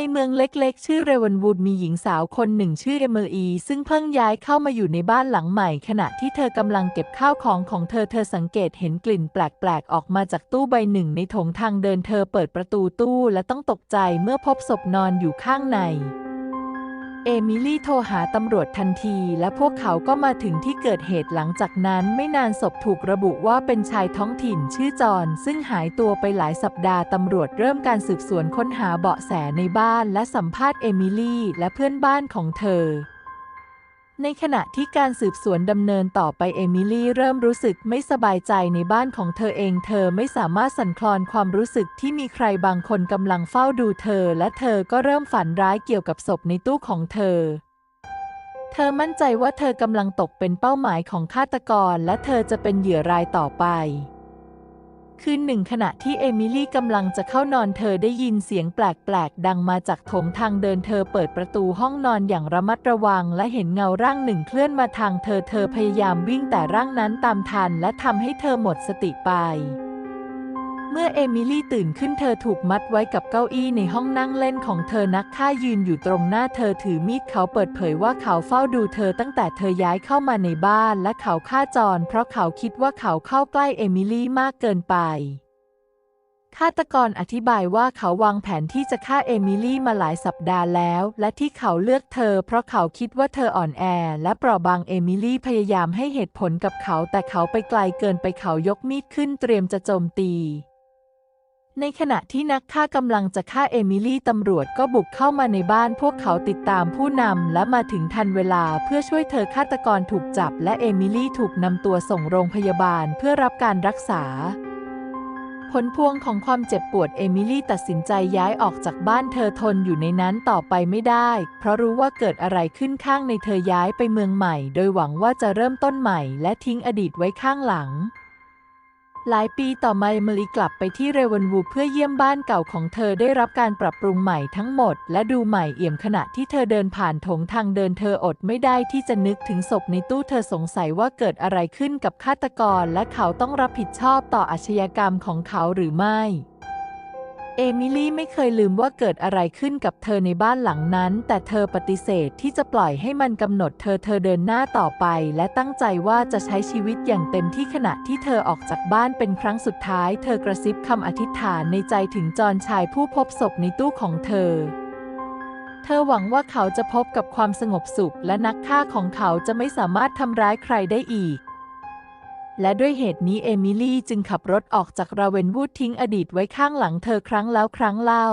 ในเมืองเล็กๆ ชื่อเรวันวูดมีหญิงสาวคนหนึ่งชื่อเอมิลีซึ่งเพิ่งย้ายเข้ามาอยู่ในบ้านหลังใหม่ ขณะที่เธอกำลังเก็บข้าวของของเธอเธอสังเกตเห็นกลิ่นแปลกๆ ออกมาจากตู้ใบหนึ่งในโถงทางเดินเธอเปิดประตูตู้และต้องตกใจเมื่อพบศพนอนอยู่ข้างใน เอมิลี่โทรหาตำรวจทันทีและพวกเขาก็มาถึงที่เกิดเหตุหลังจากนั้นไม่นานศพถูกระบุว่าเป็นชายท้องถิ่นชื่อจอนซึ่งหายตัวไปหลายสัปดาห์ตำรวจเริ่มการสืบสวนค้นหาเบาะแสในบ้านและสัมภาษณ์เอมิลี่และเพื่อนบ้านของเธอ ในขณะที่การสืบสวนดำเนินต่อไปเอมิลี่เริ่มรู้สึกไม่สบายใจในบ้านของเธอเอง เธอไม่สามารถสั่นคลอนความรู้สึกที่มีใครบางคนกำลังเฝ้าดูเธอ และเธอก็เริ่มฝันร้ายเกี่ยวกับศพในตู้ของเธอ เธอมั่นใจว่าเธอกำลังตกเป็นเป้าหมายของฆาตกร และเธอจะเป็นเหยื่อรายต่อไป คืนหนึ่งขณะที่เอมิลี่กำลังจะเข้านอนเธอได้ยินเสียงแปลกๆ ดังมาจากโถงทางเดินเธอเปิดประตูห้องนอนอย่างระมัดระวัง และเห็นเงาร่างหนึ่งเคลื่อนมาทางเธอเธอพยายามวิ่งแต่ร่างนั้นตามทัน และทำให้เธอหมดสติไป เมื่อเอมิลี่ตื่นขึ้นเธอถูกมัดไว้กับเก้าอี้ในห้องนั่งเล่นของเธอนักฆ่ายืนอยู่ตรงหน้าเธอถือมีดเขาเปิดเผยว่าเขาเฝ้าดูเธอตั้งแต่เธอย้ายเข้ามาในบ้านและเขาฆ่าจอนเพราะเขาคิดว่าเขาเข้าใกล้เอมิลี่มากเกินไปฆาตกรอธิบายว่าเขาวางแผนที่จะฆ่าเอมิลี่มาหลายสัปดาห์แล้ว และที่เขาเลือกเธอ เพราะเขาคิดว่าเธออ่อนแอ และเปราะบางเอมิลี่พยายามให้เหตุผลกับเขา แต่เขาไปไกลเกินไปเขายกมีดขึ้นเตรียมจะโจมตี ในขณะที่นักฆ่ากำลังจะฆ่าเอมิลี่ตำรวจก็บุกเข้ามาในบ้านพวกเขาติดตามผู้นำและมาถึงทันเวลาเพื่อช่วยเธอฆาตกรถูกจับ และเอมิลี่ถูกนำตัวส่งโรงพยาบาลเพื่อรับการรักษา ผลพวงของความเจ็บปวดเอมิลี่ตัดสินใจย้ายออกจากบ้านเธอทนอยู่ในนั้นต่อไปไม่ได้ เพราะรู้ว่าเกิดอะไรขึ้นข้างในเธอย้ายไปเมืองใหม่ โดยหวังว่าจะเริ่มต้นใหม่ และทิ้งอดีตไว้ข้างหลัง หลายปีต่อมาเอมิลีกลับไปที่เรเวนวูเพื่อเยี่ยมบ้านเก่าของเธอได้รับการปรับปรุงใหม่ทั้งหมด และดูใหม่เอี่ยมขณะที่เธอเดินผ่านโถงทางเดินเธออดไม่ได้ที่จะนึกถึงศพในตู้เธอสงสัยว่าเกิดอะไรขึ้นกับฆาตกร และเขาต้องรับผิดชอบต่ออาชญากรรมของเขาหรือไม่ เอมิลี่ไม่เคยลืมว่าเกิดอะไรขึ้นกับเธอในบ้านหลังนั้น แต่เธอปฏิเสธที่จะปล่อยให้มันกำหนดเธอเธอเดินหน้าต่อไป และตั้งใจว่าจะใช้ชีวิตอย่างเต็มที่ขณะที่เธอออกจากบ้านเป็นครั้งสุดท้าย เธอกระซิบคำอธิษฐานในใจถึงจอนชายผู้พบศพในตู้ของเธอ เธอหวังว่าเขาจะพบกับความสงบสุข และนักฆ่าของเขาจะไม่สามารถทำร้ายใครได้อีก และด้วยเหตุนี้เอมิลี่จึงขับรถออกจากราเวนวูดทิ้งอดีตไว้ข้างหลังเธอครั้งแล้วครั้งเล่า